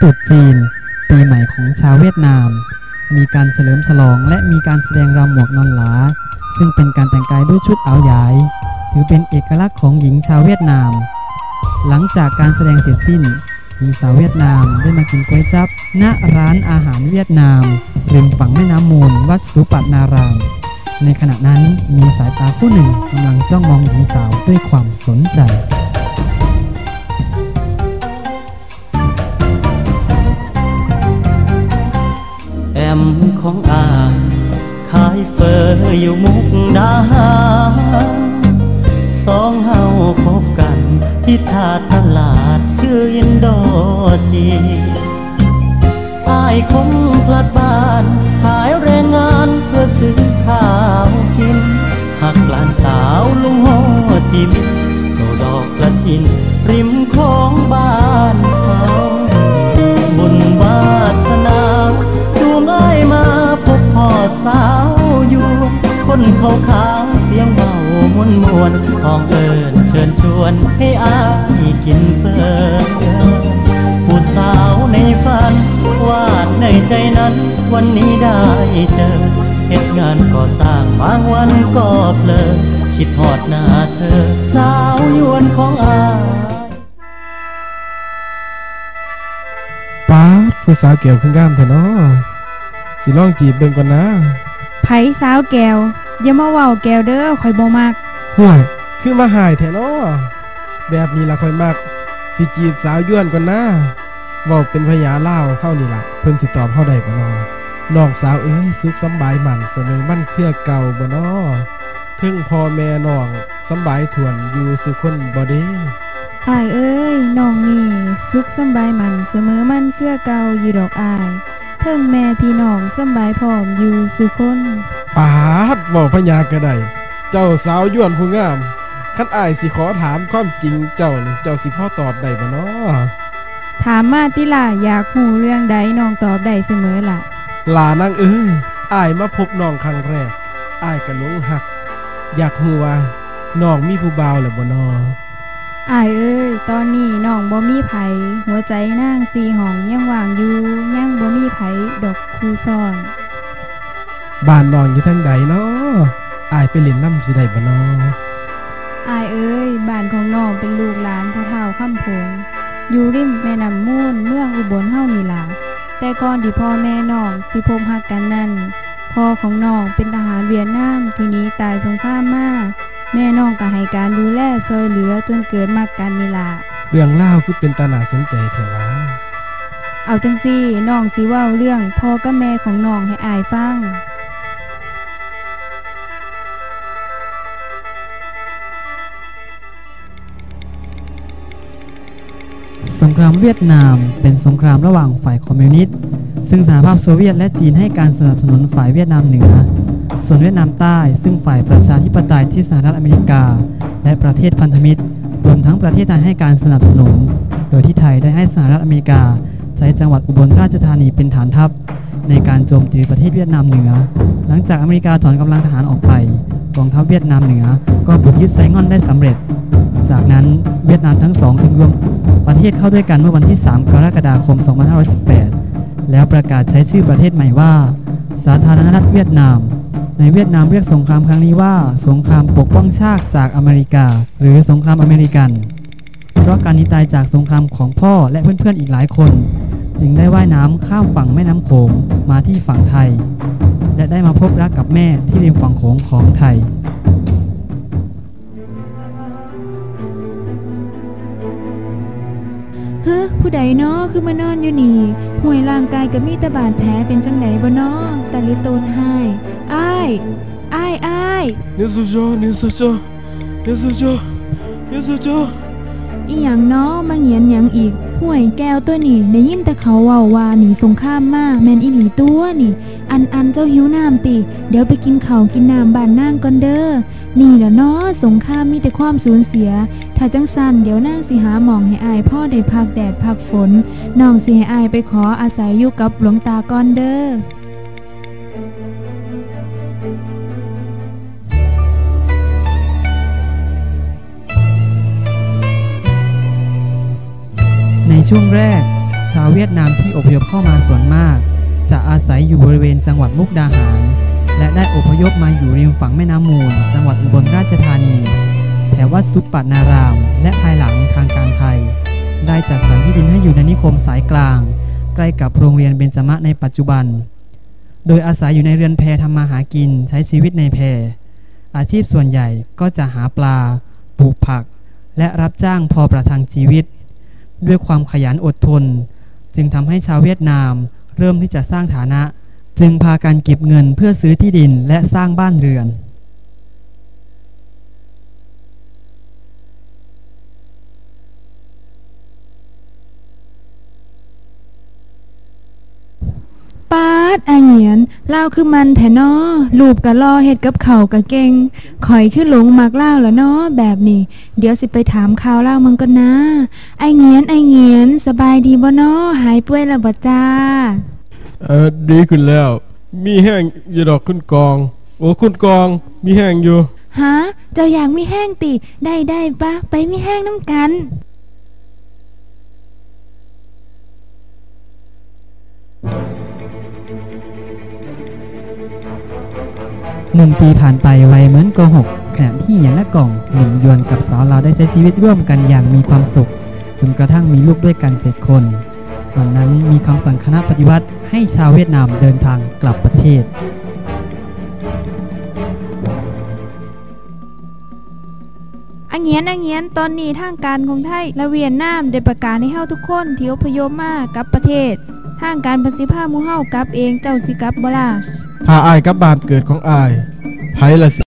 ตรุษจีน ปีใหม่ของชาวเวียดนาม มีการเฉลิมฉลองและมีการแสดงรำหมวกนอนหลา ซึ่งเป็นการแต่งกายด้วยชุดเอาหยาย ถือเป็นเอกลักษณ์ของหญิงชาวเวียดนาม หลังจากการแสดงเสร็จสิ้นหญิงสาวเวียดนามได้มากินก๋วยจั๊บณร้านอาหารเวียดนามริมฝั่งแม่น้ำมูลวัดสุปัตนาราม ในขณะนั้นมีสายตาคู่หนึ่งกำลังจ้องมองหญิงสาวด้วยความสนใจ มของอาขายเฟออยู่มุกดาหารสองเฮาพบกันที่ท่าตลาดชื่ออินโดจีอายคงพลัดบ้าน ขาขาวเสียงเบามวนมวนๆห้องเอิญเชิญชวนให้อายกินเฟอผู้สาวในฝันวาดในใจนั้น วันนี้ได้เจอเหตุงานก่อสร้างบางวันก็เพลอคิดหอดหน้าเธอ สาวยวนของอายป้าดผู้สาวเกี่ยวขึ้นงามแท้เนาะสิลองจีบเบิ่งก่อนนะไผสาวแก้ว อย่ามาเว้าแก้วเด้อข่อยบ่มักห่วยคือมาหายแท้เนาะแบบนี้ล่ะค่อยมัก สิจีบสาวย้วนก่อนนะเว้าเป็นพญาล่าวเฮานี่ล่ะเพิ่นสิตอบเฮาได้บ่เนาะน้องสาวเอ้ยสุขสำบายหมั่นเสมอมั่นเครือเก่าบ่เนาะเพิ่งพ่อแม่น้องสำบายถ่วนอยู่สุคนบ่เด้อายเอ้ยน้องนี่สุขสำบายมันเสมอมันเครือเก่าอยู่ดอกอายเทิงแม่พี่น้องสำบายพร้อมอยู่สุคน ปาดเว้าพญากระไดเจ้าสาวย้วนผู้งามคันอ้ายสิขอถามความจริงเจ้านี่เจ้าสิพอตอบได้บ่เนาะถามมาติล่ะอยากหูเรื่องใดน้องตอบได้เสมอล่ะลานางเอ้ยอ้ายมาพบน้องครั้งแรกอ้ายก็หลงหัก อยากฮู้ว่าน้องมีผู้บ่าวแล้วบ่นออายเอ้ย ตอนนี้น้องบ่มีไผหัวใจนางสีห้องยังว่างอยู่ยังบ่มีไผดอกคูซ่อน บ้านน้องอยู่ทางใดเนาะอ้ายไปเล่นน้ำสิได้บ่นออายเอ้ยบ้านของน้องเป็นลูกหลานพ่อเฒ่าค่ำพงอยู่ริมแม่น้ำมูลเมืองอุบลเฮานี่ล่ะแต่ก่อนที่พ่อแม่น้องสิพบฮักกันนั่นพ่อของน้องเป็นทหารเวียดนามที่หนี้ตายสงครามมาแม่น้องก็ให้การดูแลซอยเหลือจนเกิดมากันนี่ล่ะเรื่องเล่าวคือเป็นตาหนาสนใจแท้ว่าเอาจังซี่น้องสิเว้าเรื่องพ่อกับแม่ของน้องให้อายฟัง เวียดนาม เป็นสงครามระหว่างฝ่ายคอมมิวนิสต์ ซึ่งสหภาพโซเวียตและจีนให้การสนับสนุนฝ่ายเวียดนามเหนือ ส่วนเวียดนามใต้ ซึ่งฝ่ายประชาธิปไตยที่สหรัฐอเมริกา และประเทศพันธมิตร รวมทั้งประเทศไทยให้การสนับสนุน โดยที่ไทยได้ให้สหรัฐอเมริกา ใช้จังหวัดอุบลราชธานีเป็นฐานทัพ ในการโจมตีประเทศเวียดนามเหนือ หลังจากอเมริกาถอนกำลังทหารออกไป กองทัพเวียดนามเหนือ ก็บุกยึดไซง่อนได้สำเร็จ จากนั้นเวียดนามทั้งสองจึงรวมประเทศเข้าด้วยกันเมื่อวันที่ 3 กรกฎาคม 2518 แล้วประกาศใช้ชื่อประเทศใหม่ว่า สาธารณรัฐเวียดนาม ในเวียดนามเรียกสงครามครั้งนี้ว่า สงครามปกป้องชาติจากอเมริกา หรือสงครามอเมริกัน เพราะการหนีตายจากสงครามของพ่อและเพื่อนๆอีกหลายคน จึงได้ว่ายน้ำข้ามฝั่งแม่น้ำโขงมาที่ฝั่งไทย และได้มาพบรักกับแม่ที่ริมฝั่งโขงของไทย เฮ้อผู้ใดเนาะคือมานอนอยู่นี่ห่วยร่างกายกับมีตาบาดแผลเป็นจังไหนบ่เนาะตาลิโตนให้อ้ายอ้ายอ้ายเนิสุโจนิสุโจนิสุโจนิสุโจ อีหยังเนาะมาเหียนหยังอีกห่วยแก้วตัวนี่ได้ยินแต่เขาเว้าว่าหนีสงครามมาแมนอีหลีตัวนี่ อันอันเจ้าหิวน้ำติ เดี๋ยวไปกินเขากินน้ำบ้านนางก่อนเด้อนี่แหละเนาะสงครามมีแต่ความสูญเสีย ถ้าจังสันเดี๋ยวนางสิหาหมองให้อายพ่อได้พักแดดพักฝนน้องสิให้อายไปขออาศัยอยู่กับหลวงตาก่อนเด้อ ช่วงแรก ชาวเวียดนามที่อพยพเข้ามาส่วนมาก จะอาศัยอยู่บริเวณจังหวัดมุกดาหาร และได้อพยพมาอยู่ริมฝั่งแม่น้ำมูล จังหวัดอุบลราชธานีแถววัดสุปปนาราม และภายหลังทางการไทย ได้จัดสรรที่ดินให้อยู่ในนิคมสายกลาง ใกล้กับโรงเรียนเบญจมะในปัจจุบัน โดยอาศัยอยู่ในเรือนแพทำมาหากินใช้ชีวิตในแพอาชีพส่วนใหญ่ก็จะหาปลา ปลูกผัก และรับจ้างพอประทังชีวิต ด้วยความขยันอดทน จึงทำให้ชาวเวียดนาม เริ่มที่จะสร้างฐานะ จึงพากันเก็บเงินเพื่อซื้อที่ดินและสร้างบ้านเรือน ปา ดอาเหงียนเล่าวคือมันแทนอลูบกะลอเฮ็ดกับเขาวกะเก่งข่อยคือหลงมักเล่าวแล้วเนาะแบบนี้เดี๋ยวสิไปถามข่าวเล่าวมึงก่อนนะไอเหงียนไอเหงียนสบายดีบ่เนาะหายป่วยแล้วบ่จ้าเออดีขึ้นแล้ว มีแห้งอยู่ดอกคุณกอง โอ้คุณกองมีแห้งอยู่ฮะเจ้าอยากมีแห้งติได้ได้ปะไปมีแห้งน้ำกัน หนึ่งปีผ่านไปไวเหมือนโกหกขณะที่เหยียนและกล่องหนุ่มยวนกับสาวเราวได้ใช้ชีวิตร่วมกันอย่างมีความสุข จนกระทั่งมีลูกด้วยกันเจ็ดคน วันนั้นมีคำสั่งคณะปฏิวัติให้ชาวเวียดนามเดินทางกลับประเทศอังเงียนอังเงียนตอนนี้ทางการของไทยและเวียดนามได้ประกาศให้เฮาทุกคนที่อพยพมากลับประเทศ ทางการเพิ่นสิพาหมู่เฮากลับเองเจ้าสิกลับบ่ล่ะพาอายกลับบ้านเกิดของอาย ไผละสิ